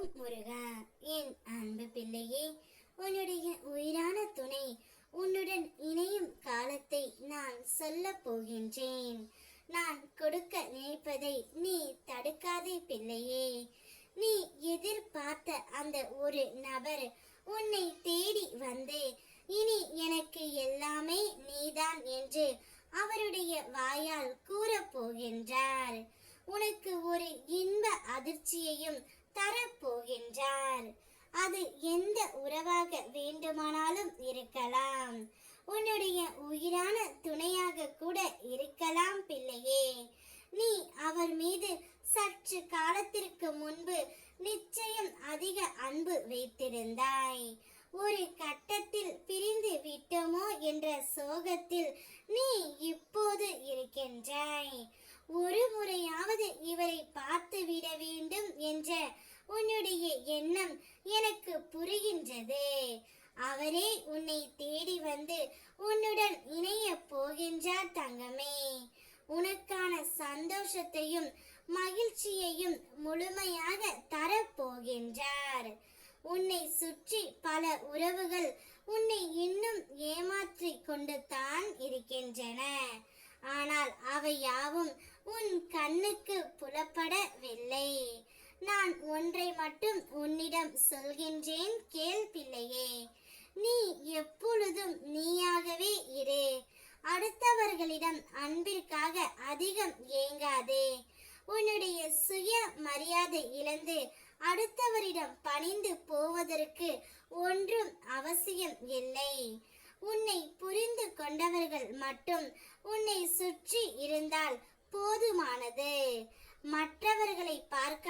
ஓம் முருகா என் அன்பு பிள்ளையே உன்னுடைய உயிரான துணை உன்னுடன் இணையும் காலத்தை நான் சொல்ல போகின்றேன். நான் கொடுக்க நினைப்பதை நீ தடுக்காதே பிள்ளையே. நீ எதிர்பார்த்த அந்த ஒரு நபர் உன்னை தேடி வந்து இனி எனக்கு எல்லாமே நீதான் என்று அவருடைய வாயால் கூறப் போகின்றார். உனக்கு ஒரு இன்ப அதிர்ச்சியையும் தரப்போகின்றார். அது எந்த உறவாக வேண்டுமானாலும் இருக்கலாம். உன்னுடைய உயிரான துணையாக கூட இருக்கலாம் பிள்ளையே. நீ அவர் மீது சற்று காலத்திற்கு முன்பு நிச்சயம் அதிக அன்பு வைத்திருந்தாய். ஒரு கட்டத்தில் பிரிந்து விட்டோமோ என்ற சோகத்தில் நீ அவரே உன்னை தேடி வந்து உன்னுடன் இணைய போகின்றார் தங்கமே. உனக்கான சந்தோஷத்தையும் மகிழ்ச்சியையும் முழுமையாக தரப்போகின்றார் உன்னை சுற்றி பல உறவுகள் உன்னை இன்னும் ஏமாற்றி கொண்டு தான் இருக்கின்றன. ஆனால் அவை யாவும் உன் கண்ணுக்கு புலப்படவில்லை. நான் ஒன்றை மட்டும் உன்னிடம் சொல்கின்றேன் கேள் பிள்ளையே. நீ எப்பொழுதும் நீயாகவே இரு. அடுத்தவர்களிடம் அன்பிற்காக அதிகம் ஏங்காதே. உன்னுடைய சுய மரியாதை இழந்து அடுத்தவரிடம் பணிந்து போவதற்கு ஒன்றும் அவசியம் இல்லை. உன்னை புரிந்து கொண்டவர்கள் மட்டும் உன்னை சுற்றி இருந்தால் போதுமானது. மற்றவர்களை பார்க்க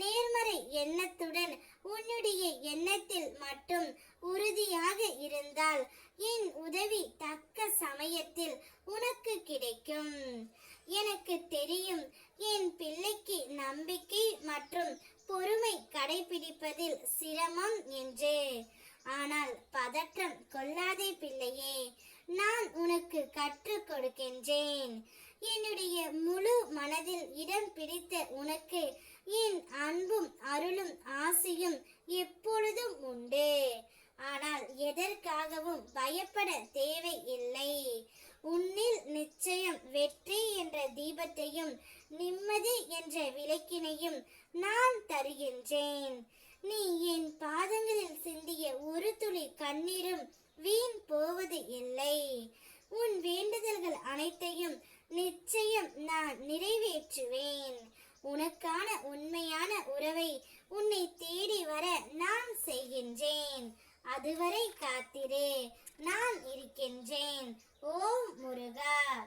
நேர்மறை எண்ணத்துடன் உன்னுடைய எண்ணத்தில் மட்டும் உறுதியாக இருந்தால் என் உதவி தக்க சமயத்தில் உனக்கு கிடைக்கும். எனக்கு தெரியும் என் பிள்ளைக்கு நம்பிக்கை மற்றும் பொறுமை கடைபிடிப்பதில் சிரமம் என்று. ஆனால் பதற்றம் கொள்ளாதே பிள்ளையே நான் உனக்கு கற்றுக் கொடுக்கின்றேன். என்னுடைய முழு மனதில் இடம் பிடித்த உனக்கு என் அன்பும் அருளும் ஆசையும் எப்பொழுதும் உண்டு. ஆனால் எதற்காகவும் பயப்பட தேவை இல்லை. உன்னில் நிச்சயம் வெற்றி என்ற தீபத்தையும் நிம்மதி என்ற விளக்கினையும் நான் தருகின்றேன். நீ என் பாதங்களில் சிந்திய ஒரு துளி கண்ணீரும் வீண் போவது இல்லை. உன் வேண்டுதல்கள் அனைத்தையும் நிச்சயம் நான் நிறைவேற்றுவேன். உனக்கான உண்மையான உறவை உன்னை தேடி வர நான் செய்கின்றேன். அதுவரை காத்திரு நான் இருக்கின்றேன். ஓம் முருகா.